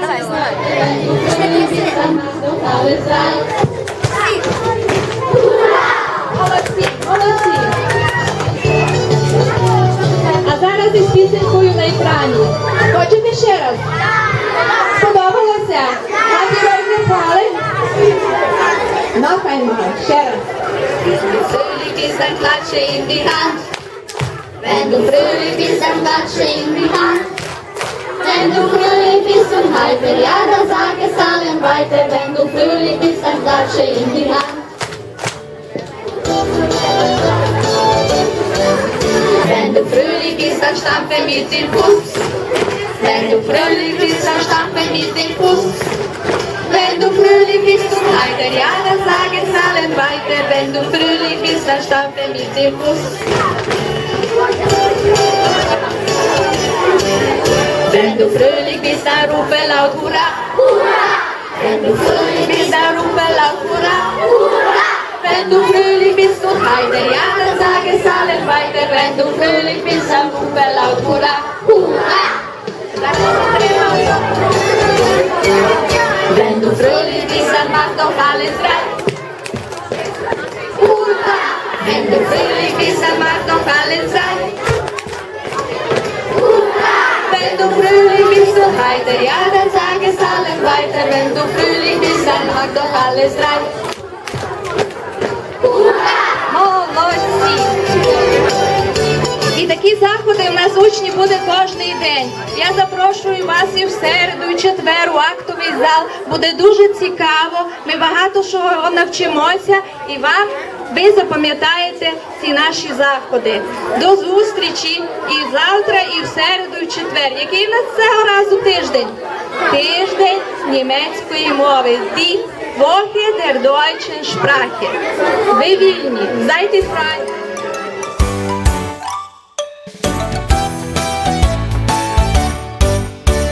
Давай, знімай. Молодці, молодці. А зараз із пісенькою на екрані. Хочете ще раз? Сподобалося? Happy birthday, Colin? Ну, хай має. Ще раз. Fröhlich bist, dann klatsche in die Hand. Wenn du fröhlich bist, dann klatsche in die Hand. Wenn du fröhlich heiter, ja, dann sag es allen weiter. Wenn du fröhlich bist, dann klatsche in die Hand. Wenn du fröhlich bist, dann stampfe mit dem Fuß. Wenn du fröhlich bist, dann stampfe mit dem Fuß. Wenn du fröhlich bist und heiter, ja, dann sag es allen weiter. Wenn du fröhlich bist, dann stampfe mit dem Fuß. Pentru frâlicrista rupe la cura Ura! Pentru frâlicrista rupe la cura Ura! Pentru frâlicrista haide iară Zage sale faide fröhlich bist, dann la cura Ura! Heiter, ja, dann sag es allen weiter. Wenn du fröhlich bist, dann mach doch alles rein. Молодці! І такі заходи в нас учні буде кожний день. Я запрошую вас і в середу, і в четвер у актовий зал. Буде дуже цікаво. Ми багато чого навчимося і вам ви запам'ятаєте ці наші заходи. До зустрічі і завтра, і в середу, і в четвер. Який в нас цього разу тиждень? Тиждень німецької мови. Die Woche der deutschen Sprache. Ви вільні. Зайте фрай.